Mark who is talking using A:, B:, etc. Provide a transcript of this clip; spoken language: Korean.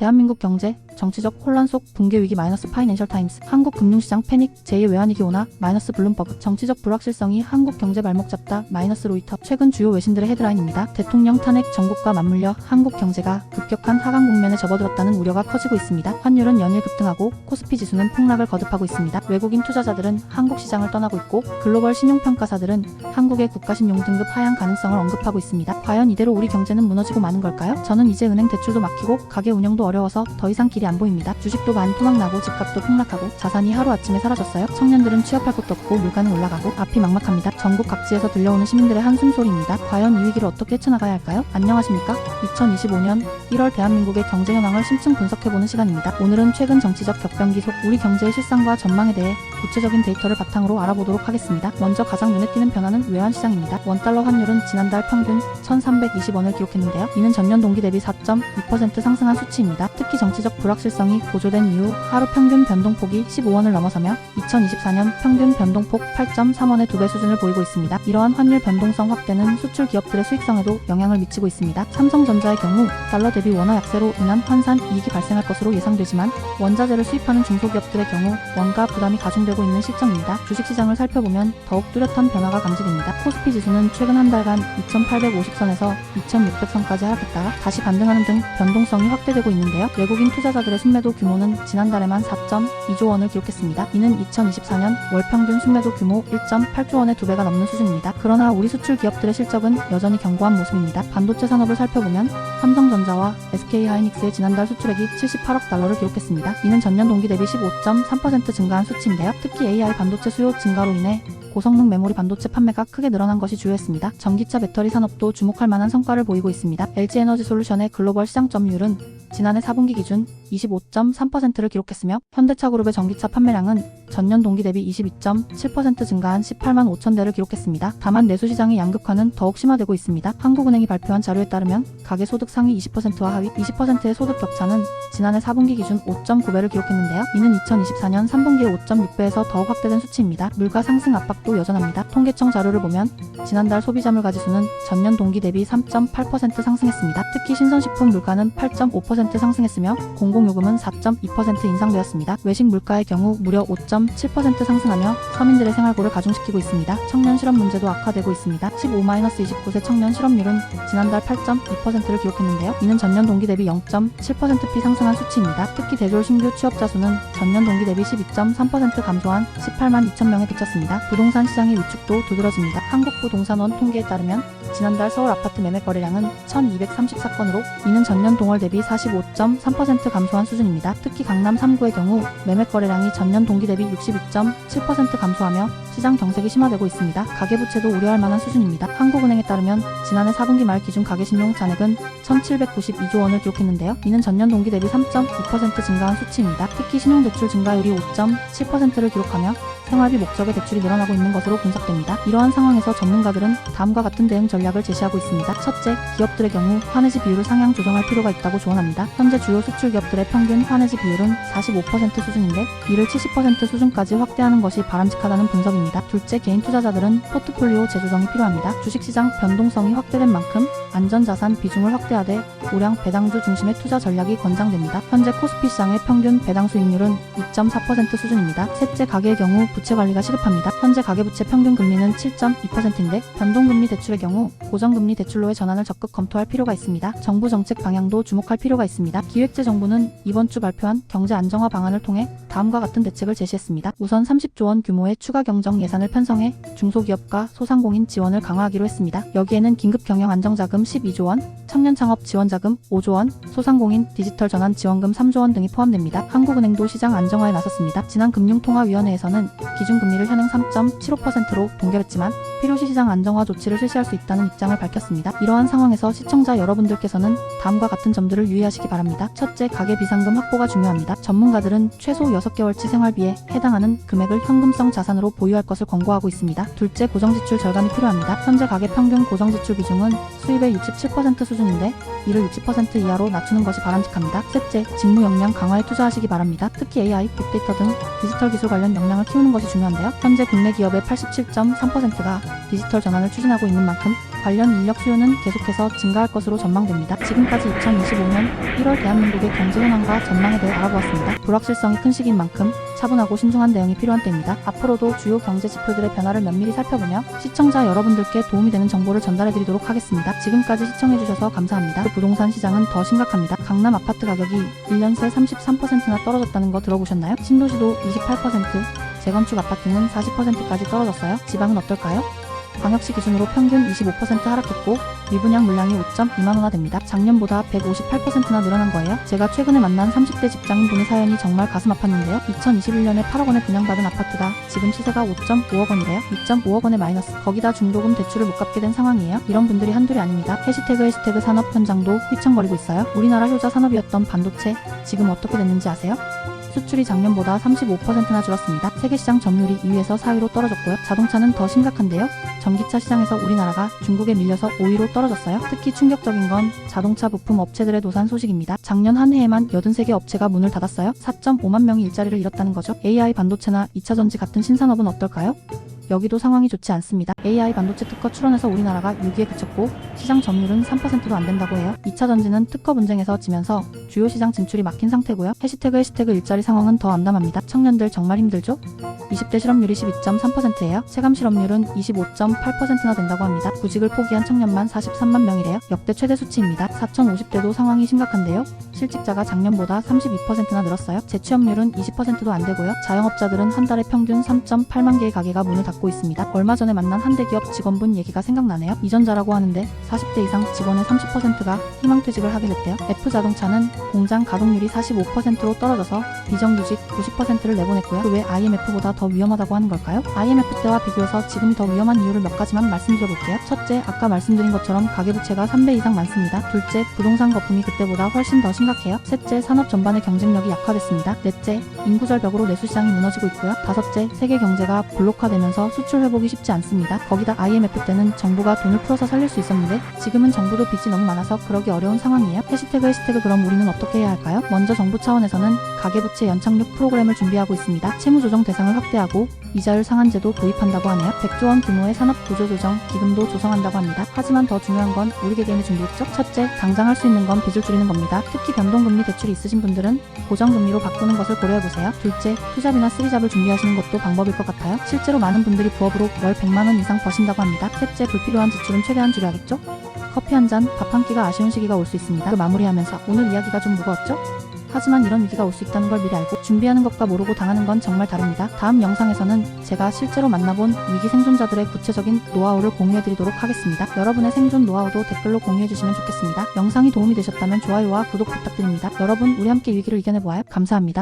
A: 대한민국 경제, 정치적 혼란 속 붕괴 위기 마이너스 파이낸셜 타임스, 한국 금융시장 패닉, 제2 외환위기 오나 마이너스 블룸버그, 정치적 불확실성이 한국 경제 발목 잡다 마이너스 로이터, 최근 주요 외신들의 헤드라인입니다. 대통령 탄핵 정국과 맞물려 한국 경제가 급격한 하강 국면에 접어들었다는 우려가 커지고 있습니다. 환율은 연일 급등하고 코스피 지수는 폭락을 거듭하고 있습니다. 외국인 투자자들은 한국 시장을 떠나고 있고 글로벌 신용평가사들은 한국의 국가신용 등급 하향 가능성을 언급하고 있습니다. 과연 이대로 우리 경제는 무너지고 마는 걸까요? 저는 이제 은행 대출도 막히고 가게 운영도 어려워서 더 이상 길이 안 보입니다. 주식도 많이 토막나고 집값도 폭락하고 자산이 하루아침에 사라졌어요. 청년들은 취업할 곳도 없고 물가는 올라가고 앞이 막막합니다. 전국 각지에서 들려오는 시민들의 한숨 소리입니다. 과연 이 위기를 어떻게 헤쳐나가야 할까요? 안녕하십니까? 2025년 1월 대한민국의 경제 현황을 심층 분석해보는 시간입니다. 오늘은 최근 정치적 격변기 속 우리 경제의 실상과 전망에 대해 구체적인 데이터를 바탕으로 알아보도록 하겠습니다. 먼저 가장 눈에 띄는 변화는 외환시장입니다. 원달러 환율은 지난달 평균 1,320원을 기록했는데요. 이는 전년 동기 대비 4.2% 상승한 수치입니다. 특히 정치적 불 확실성이 고조된 이후 하루 평균 변동폭이 15원을 넘어서며 2024년 평균 변동폭 8.3원의 두 배 수준을 보이고 있습니다. 이러한 환율 변동성 확대는 수출 기업들의 수익성에도 영향을 미치고 있습니다. 삼성전자의 경우 달러 대비 원화 약세로 인한 환산 이익이 발생할 것으로 예상되지만 원자재를 수입하는 중소기업들의 경우 원가 부담이 가중되고 있는 실정입니다. 주식시장을 살펴보면 더욱 뚜렷한 변화가 감지됩니다. 코스피 지수는 최근 한 달간 2,850선에서 2,600선까지 하락했다가 다시 반등하는 등 변동성이 확대되고 있는데요. 외국인 투자자 들의 순매도 규모는 지난달에만 4.2조 원을 기록했습니다. 이는 2024년 월 평균 순매도 규모 1.8조 원의 두 배가 넘는 수준입니다. 그러나 우리 수출 기업들의 실적은 여전히 견고한 모습입니다. 반도체 산업을 살펴보면 삼성전자와 SK하이닉스의 지난달 수출액이 78억 달러를 기록했습니다. 이는 전년 동기 대비 15.3% 증가한 수치인데요. 특히 AI 반도체 수요 증가로 인해 고성능 메모리 반도체 판매가 크게 늘어난 것이 주요했습니다. 전기차 배터리 산업도 주목할 만한 성과를 보이고 있습니다. LG에너지 솔루션의 글로벌 시장 점유율은 지난해 4분기 기준 25.3%를 기록했으며 현대차그룹의 전기차 판매량은 전년 동기 대비 22.7% 증가한 18만 5천 대를 기록했습니다. 다만 내수시장의 양극화는 더욱 심화되고 있습니다. 한국은행이 발표한 자료에 따르면 가계 소득 상위 20%와 하위 20%의 소득 격차는 지난해 4분기 기준 5.9배를 기록했는데요. 이는 2024년 3분기의 5.6배에서 더욱 확대된 수치입니다. 물가 상승 압박도 여전합니다. 통계청 자료를 보면 지난달 소비자 물가 지수는 전년 동기 대비 3.8% 상승했습니다. 특히 신선식품 물가는 8.5% 상승했으며 공공요금은 4.2% 인상되었습니다. 외식 물가의 경우 무려 5.7% 상승하며 서민들의 생활고를 가중시키고 있습니다. 청년 실업 문제도 악화되고 있습니다. 15-29세 청년 실업률은 지난달 8.2%를 기록했는데요. 이는 전년 동기 대비 0.7%피 상승한 수치입니다. 특히 대졸 신규 취업자 수는 전년 동기 대비 12.3% 감소한 18만 2천 명에 그쳤습니다. 부동산 시장의 위축도 두드러집니다. 한국부동산원 통계에 따르면 지난달 서울 아파트 매매 거래량은 1,234건으로 이는 전년 동월 대비 45.3% 감소한 수준입니다. 특히 강남 3구의 경우 매매 거래량이 전년 동기 대비 62.7% 감소하며 시장 경색이 심화되고 있습니다. 가계부채도 우려할 만한 수준입니다. 한국은행에 따르면 지난해 4분기 말 기준 가계신용 잔액은 1,792조 원을 기록했는데요. 이는 전년 동기 대비 3.2% 증가한 수치입니다. 특히 신용대출 증가율이 5.7%를 기록하며 생활비 목적의 대출이 늘어나고 있는 것으로 분석됩니다. 이러한 상황에서 전문가들은 다음과 같은 대응 전략을 제시하고 있습니다. 첫째, 기업들의 경우 환해지 비율을 상향 조정할 필요가 있다고 조언합니다. 현재 주요 수출 기업들의 평균 환해지 비율은 45% 수준인데 이를 70% 수준까지 확대하는 것이 바람직하다는 분석입니다. 둘째, 개인 투자자들은 포트폴리오 재조정이 필요합니다. 주식시장 변동성이 확대된 만큼 안전자산 비중을 확대하되 우량 배당주 중심의 투자 전략이 권장됩니다. 현재 코스피 시장의 평균 배당 수 익률은 2.4% 수준입니다. 셋째, 가계의 경우 부채 관리가 시급합니다. 현재 가계부채 평균 금리는 7.2%인데 변동금리 대출의 경우 고정금리 대출로의 전환을 적극 검토할 필요가 있습니다. 정부 정책 방향도 주목할 필요가 있습니다. 기획재정부는 이번 주 발표한 경제 안정화 방안을 통해 다음과 같은 대책을 제시했습니다. 우선 30조 원 규모의 추가 경정 예산을 편성해 중소기업과 소상공인 지원을 강화하기로 했습니다. 여기에는 긴급 경영 안정자금 12조 원, 청년 창업 지원자금 5조 원, 소상공인 디지털 전환 지원금 3조 원 등이 포함됩니다. 한국은행도 시장 안정화에 나섰습니다. 지난 금융통화위원회에서는 기준금리를 현행 3.75%로 동결했지만 필요시 시장 안정화 조치를 실시할 수 있다는 입장을 밝혔습니다. 이러한 상황에서 시청자 여러분들께서는 다음과 같은 점들을 유의하시기 바랍니다. 첫째, 가계 비상금 확보가 중요합니다. 전문가들은 최소 6개월치 생활비에 해당하는 금액을 현금성 자산으로 보유할 것을 권고하고 있습니다. 둘째, 고정지출 절감이 필요합니다. 현재 가계 평균 고정지출 비중은 수입의 67% 수준인데 이를 60% 이하로 낮추는 것이 바람직합니다. 셋째, 직무 역량 강화에 투자하시기 바랍니다. 특히 AI, 빅데이터 등 디지털 기술 관련 역량을 키우는 것이 중요한데요. 현재 국내 기업의 87.3%가 디지털 전환을 추진하고 있는 만큼 관련 인력 수요는 계속해서 증가할 것으로 전망됩니다. 지금까지 2025년 1월 대한민국의 경제 현황과 전망에 대해 알아보았습니다. 불확실성이 큰 시기인 만큼 차분하고 신중한 대응이 필요한 때입니다. 앞으로도 주요 경제 지표들의 변화를 면밀히 살펴보며 시청자 여러분들께 도움이 되는 정보를 전달해드리도록 하겠습니다. 지금까지 시청해주셔서 감사합니다. 부동산 시장은 더 심각합니다. 강남 아파트 가격이 1년 새 33%나 떨어졌다는 거 들어보셨나요? 신도시도 28%, 재건축 아파트는 40%까지 떨어졌어요. 지방은 어떨까요? 광역시 기준으로 평균 25% 하락했고 미분양 물량이 5.2만 원화 됩니다. 작년보다 158%나 늘어난 거예요. 제가 최근에 만난 30대 직장인분의 사연이 정말 가슴 아팠는데요. 2021년에 8억 원에 분양받은 아파트가 지금 시세가 5.5억 원이래요. 2.5억 원의 마이너스. 거기다 중도금 대출을 못 갚게 된 상황이에요. 이런 분들이 한둘이 아닙니다. 해시태그 해시태그 산업 현장도 휘청거리고 있어요. 우리나라 효자 산업이었던 반도체 지금 어떻게 됐는지 아세요? 수출이 작년보다 35%나 줄었습니다. 세계 시장 점유율이 2위에서 4위로 떨어졌고요. 자동차는 더 심각한데요. 전기차 시장에서 우리나라가 중국에 밀려서 5위로 떨어졌어요. 특히 충격적인 건 자동차 부품 업체들의 도산 소식입니다. 작년 한 해에만 83개 업체가 문을 닫았어요. 4.5만 명이 일자리를 잃었다는 거죠. AI 반도체나 2차 전지 같은 신산업은 어떨까요? 여기도 상황이 좋지 않습니다. AI 반도체 특허 출원해서 우리나라가 6위에 그쳤고 시장 점유율은 3%도 안 된다고 해요. 2차 전지는 특허 분쟁에서 지면서 주요 시장 진출이 막힌 상태고요. 해시태그 해시태그 일자리 상황은 더 암담합니다. 청년들 정말 힘들죠? 20대 실업률이 12.3%예요. 체감 실업률은 25.8%나 된다고 합니다. 구직을 포기한 청년만 43만 명이래요. 역대 최대 수치입니다. 4,050대도 상황이 심각한데요. 실직자가 작년보다 32%나 늘었어요. 재취업률은 20%도 안 되고요. 자영업자들은 한 달에 평균 3.8만 개의 가게가 문을 닫고 있습니다. 얼마 전에 만난 한 대기업 직원분 얘기가 생각나네요. 이전자라고 하는데 40대 이상 직원의 30%가 희망퇴직을 하게 됐대요. F자동차는 공장 가동률이 45%로 떨어져서 비정규직 90%를 내보냈고요. 그 왜 IMF보다 더 위험하다고 하는 걸까요? IMF 때와 비교해서 지금이 더 위험한 이유를 몇 가지만 말씀드려볼게요. 첫째, 아까 말씀드린 것처럼 가계부채가 3배 이상 많습니다. 둘째, 부동산 거품이 그때보다 훨씬 더 심 각해요. 셋째, 산업 전반의 경쟁력이 약화됐습니다. 넷째, 인구 절벽으로 내수시장이 무너지고 있고요. 다섯째, 세계 경제가 블록화되면서 수출 회복이 쉽지 않습니다. 거기다 IMF 때는 정부가 돈을 풀어서 살릴 수 있었는데 지금은 정부도 빚이 너무 많아서 그러기 어려운 상황이에요. 해시태그 해시태그 그럼 우리는 어떻게 해야 할까요? 먼저 정부 차원에서는 가계부채 연착륙 프로그램을 준비하고 있습니다. 채무조정 대상을 확대하고 이자율 상한제도 도입한다고 하네요. 100조 원 규모의 산업 구조조정 기금도 조성한다고 합니다. 하지만 더 중요한 건 우리 개개인의 준비겠죠? 첫째, 당장 할 수 있는 건 빚을 줄이는 겁니다. 특히 변동금리 대출이 있으신 분들은 고정금리로 바꾸는 것을 고려해보세요. 둘째, 투잡이나 쓰리잡을 준비하시는 것도 방법일 것 같아요. 실제로 많은 분들이 부업으로 월 100만 원 이상 버신다고 합니다. 셋째, 불필요한 지출은 최대한 줄여야겠죠? 커피 한 잔, 밥 한 끼가 아쉬운 시기가 올 수 있습니다. 그 마무리하면서 오늘 이야기가 좀 무거웠죠? 하지만 이런 위기가 올 수 있다는 걸 미리 알고 준비하는 것과 모르고 당하는 건 정말 다릅니다. 다음 영상에서는 제가 실제로 만나본 위기 생존자들의 구체적인 노하우를 공유해드리도록 하겠습니다. 여러분의 생존 노하우도 댓글로 공유해주시면 좋겠습니다. 영상이 도움이 되셨다면 좋아요와 구독 부탁드립니다. 여러분, 우리 함께 위기를 이겨내보아요. 감사합니다.